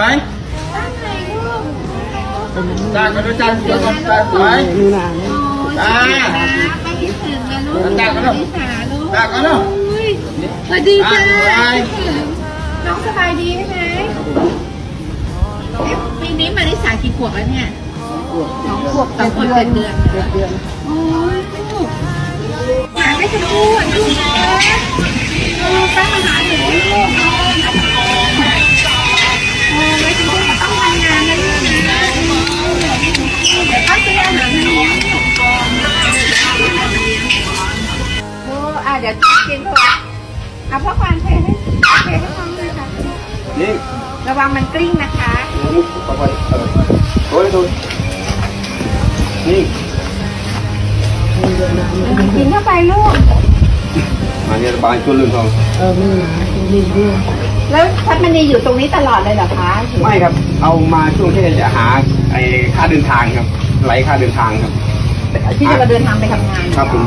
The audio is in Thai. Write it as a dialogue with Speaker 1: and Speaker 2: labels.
Speaker 1: ไหม
Speaker 2: ตั้งไหนลูก
Speaker 1: ตาก็ต้องตาตาตาตาไหม
Speaker 3: นี่นะ
Speaker 1: ตา
Speaker 2: ไปคิดถึงนะลูก
Speaker 1: ตาก็ต้อง
Speaker 2: นิสาลูก
Speaker 1: ตาก็ต้อง
Speaker 2: อุ้ยสวัสดีจ้า
Speaker 1: อะสบาย
Speaker 2: คิดถึงน้องสบายดีใช่ไหมเอ๊ะปีนี้มาริสากี่ขวบแล้วเนี่ยสองขวบสองขวบเจ็ดเดือน
Speaker 3: เจ็ดเดือน
Speaker 2: โอ้ยลูกหาไม่ชมพู่อะลูกนะเออตั้งมาหา ดี๋ยวกินเถอะเอาพ่อควานเทให้เทให้น้องเลยค่ะ
Speaker 1: นี่
Speaker 2: ระวังมันกลิ้งนะคะ
Speaker 1: นี่ต่อไปเออโอ้ยดูนี่
Speaker 2: กินเข้าไปลูก
Speaker 1: อันนี้บางจุดลืมทอง
Speaker 3: เออนี่นะนี่ด้วย
Speaker 2: แล้วพัดมันนีอยู่ตรงนี้ตลอดเลยเหรอคะ
Speaker 1: ไม่ครับ เอามาช่วงที่จะหาไอ้ค่าเดินทางครับไหลค่าเดินทางครับ
Speaker 2: ที่จะมาเดินทางไปทำงาน
Speaker 1: ครับผม